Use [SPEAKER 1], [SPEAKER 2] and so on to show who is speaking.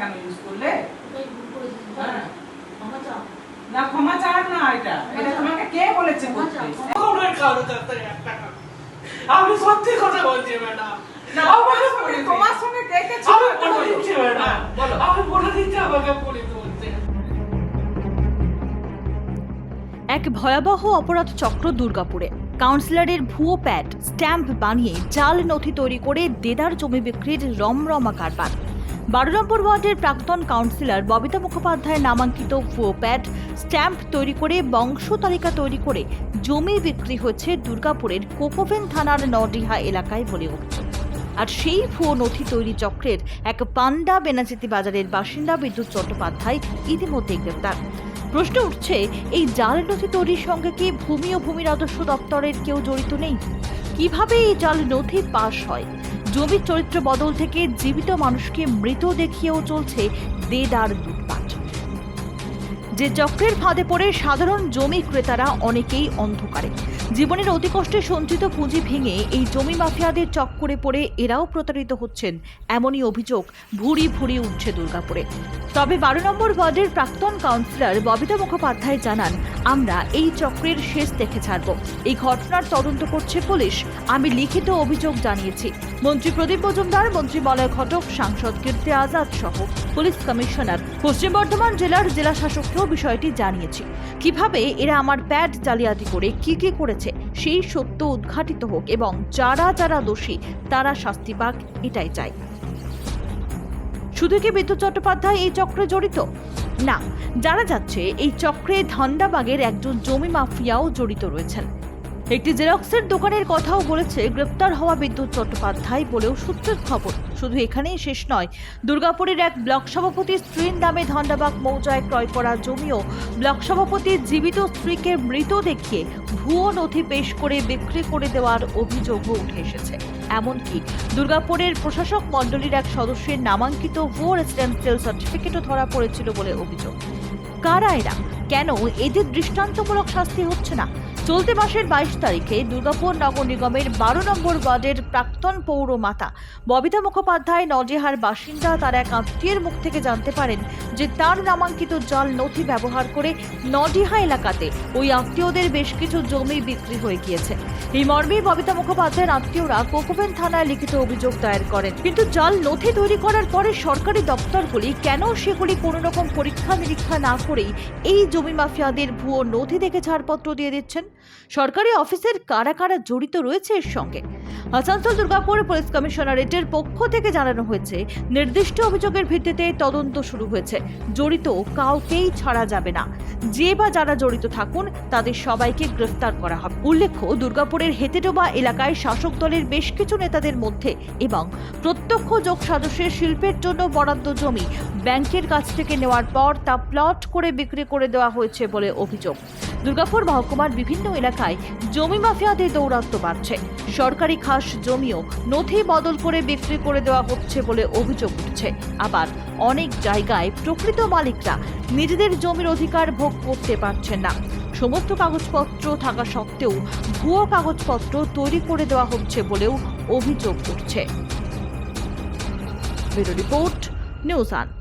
[SPEAKER 1] কেন ইউজ করলে? হ্যাঁ।
[SPEAKER 2] ক্ষমা চাও।
[SPEAKER 1] না ক্ষমা চাওয়ার না এটা। এটা তোমাকে কে বলেছে।
[SPEAKER 3] আমি সত্যি কথা বলছি ম্যাডাম।
[SPEAKER 1] তোমার সঙ্গে
[SPEAKER 3] বলে দিচ্ছি
[SPEAKER 1] হ্যাঁ,
[SPEAKER 3] আমি বলে দিচ্ছি আমাকে পুলিশ বলছে।
[SPEAKER 4] এক ভয়াবহ অপরাধ চক্র দুর্গাপুরে। কাউন্সিলরের ভুয়ো প্যাড স্ট্যাম্প বানিয়ে জাল নথি তৈরি করে দেদার জমি বিক্রির রমরমা কারবার। বারো নম্বর ওয়ার্ডের প্রাক্তন কাউন্সিলর ববিতা মুখোপাধ্যায়ের নামাঙ্কিত ভুয়ো প্যাড স্ট্যাম্প তৈরি করে বংশ তালিকা তৈরি করে জমি বিক্রি হচ্ছে দুর্গাপুরের কোকোভেন থানার নডিহা এলাকায় বলে অভিযোগ। আর সেই ভুয়ো নথি তৈরি চক্রের এক পান্ডা বেনাচিতি বাজারের বাসিন্দা বিদ্যুৎ চট্টোপাধ্যায় ইতিমধ্যে গ্রেপ্তার। প্রশ্ন উঠছে, এই জাল নথি তৈরির সঙ্গে কি ভূমি ও ভূমি রাজস্ব দপ্তরের কেউ জড়িত নেই? কীভাবে এই জাল নথি পাশ হয়? জমির চরিত্র বদল থেকে জীবিত মানুষকে মৃত দেখিয়েও চলছে দেদার লুটপাট। যে চক্রের ফাঁদে পড়ে সাধারণ জমি ক্রেতারা অনেকেই অন্ধকারে। জীবনের অতি কষ্টে সঞ্চিত পুঁজি ভেঙে এই জমি মাফিয়াদের চক্করে পড়ে এরাও প্রতারিত হচ্ছেন। এমনই অভিযোগ ভুরি ভুরি উঠছে দুর্গাপুরে। তবে বারো নম্বর ওয়ার্ডের প্রাক্তন কাউন্সিলর ববিতা মুখোপাধ্যায় জানান আমরা এই চক্রের শেষ দেখে ছাড়ব। এই ঘটনার তদন্ত করছে পুলিশ। আমি লিখিত অভিযোগ জানিয়েছি। মন্ত্রী প্রদীপ মজুমদার, মন্ত্রী বলয় ঘটক, সাংসদ কীর্তি আজাদ সহ পুলিশ কমিশনার। পশ্চিম বর্ধমান জেলার জেলা শাসককেও বিষয়টি জানিয়েছি। কীভাবে এরা আমার প্যাড জালিয়াতি করে কি কি করেছে, সেই সত্য উদ্ঘাটিত হোক এবং যারা যারা দোষী, তারা শাস্তি পাক, এটাই চাই। শুধু কি বিদ্যুৎ চট্টোপাধ্যায় এই চক্রে জড়িত? না, জানা যাচ্ছে এই চক্রে ধন্দাবাগের একজন জমি মাফিয়াও জড়িত রয়েছেন। একটি জেরক্সের দোকানের কথাও বলেছে, গ্রেপ্তার হওয়া বিদ্যুৎ চট্টোপাধ্যায় বলেও সূত্রের খবর। শুধু এখানেই শেষ নয়, দুর্গাপুরের এক ব্লক সভাপতির স্ত্রীর নামে ধান্ডাবাগ মৌজায় ক্রয় করা জমিও ব্লক সভাপতির জীবিত স্ত্রীকে মৃত দেখিয়ে ভুয়ো নথি পেশ করে বিক্রি করে দেওয়ার অভিযোগও উঠে এসেছে। এমনকি দুর্গাপুরের প্রশাসক মণ্ডলীর এক সদস্যের নামাঙ্কিত ভুয়ো রেসিডেন্সিয়াল সার্টিফিকেটও ধরা পড়েছিল বলে অভিযোগ। কারা এরা? কেন? এদের দৃষ্টান্তমূলক শাস্তি হচ্ছে না? চলতি মাসের বাইশ তারিখে দুর্গাপুর নগর নিগমের বারো নম্বর ওয়ার্ডের প্রাক্তন পৌর মাতা ববিতা মুখোপাধ্যায় নডিহার বাসিন্দা, তার এক আত্মীয়ের মুখ থেকে জানতে পারেন যে তার নামাঙ্কিত জাল নথি ব্যবহার করে নডিহা এলাকাতে ওই আত্মীয়দের বেশ কিছু জমি বিক্রি হয়ে গিয়েছে। এই মর্মে ববিতা মুখোপাধ্যায়ের আত্মীয়রা কোকোভেন থানায় লিখিত অভিযোগ দায়ের করেন। কিন্তু জাল নথি তৈরি করার পরে সরকারি দপ্তরগুলি কেন সেগুলি কোনো রকম পরীক্ষা নিরীক্ষা না করেই এই জমি মাফিয়াদের ভুয়ো নথি দেখে ছাড়পত্র দিয়ে দিচ্ছেন? সরকারি অফিসের কারা কারা জড়িত রয়েছে এর সঙ্গে? আসানসোল দুর্গাপুর পুলিশ কমিশনারেটের পক্ষ থেকে জানানো হয়েছে, নির্দিষ্ট অভিযোগের ভিত্তিতে তদন্ত শুরু হয়েছে। জড়িত কাউকেই ছাড়া যাবে না। যে বা যারা জড়িত থাকুন, তাদের সবাইকে গ্রেফতার করা হবে। উল্লেখ্য, দুর্গাপুরের হেতেডোবা এলাকায় শাসক দলের বেশ কিছু নেতাদের মধ্যে এবং প্রত্যক্ষ যোগ সদস্যের শিল্পের জন্য বরাদ্দ জমি ব্যাংকের কাছ থেকে নেওয়ার পর তা প্লট করে বিক্রি করে দেওয়া হয়েছে বলে অভিযোগ। দুর্গাপুর মহকুমার বিভিন্ন এলাকায় জমি মাফিয়াদের দৌরাত্ম্য বাড়ছে। সরকারি খাস জমিও নথি বদল করে বিক্রি করে দেওয়া হচ্ছে বলে অভিযোগ উঠছে। আবার অনেক জায়গায় প্রকৃত মালিকরা নিজেদের জমির অধিকার ভোগ করতে পারছেন না। সমস্ত কাগজপত্র থাকা সত্ত্বেও ভুয়ো কাগজপত্র তৈরি করে দেওয়া হচ্ছে বলেও অভিযোগ উঠছে। রিপোর্ট, নিউজ আট।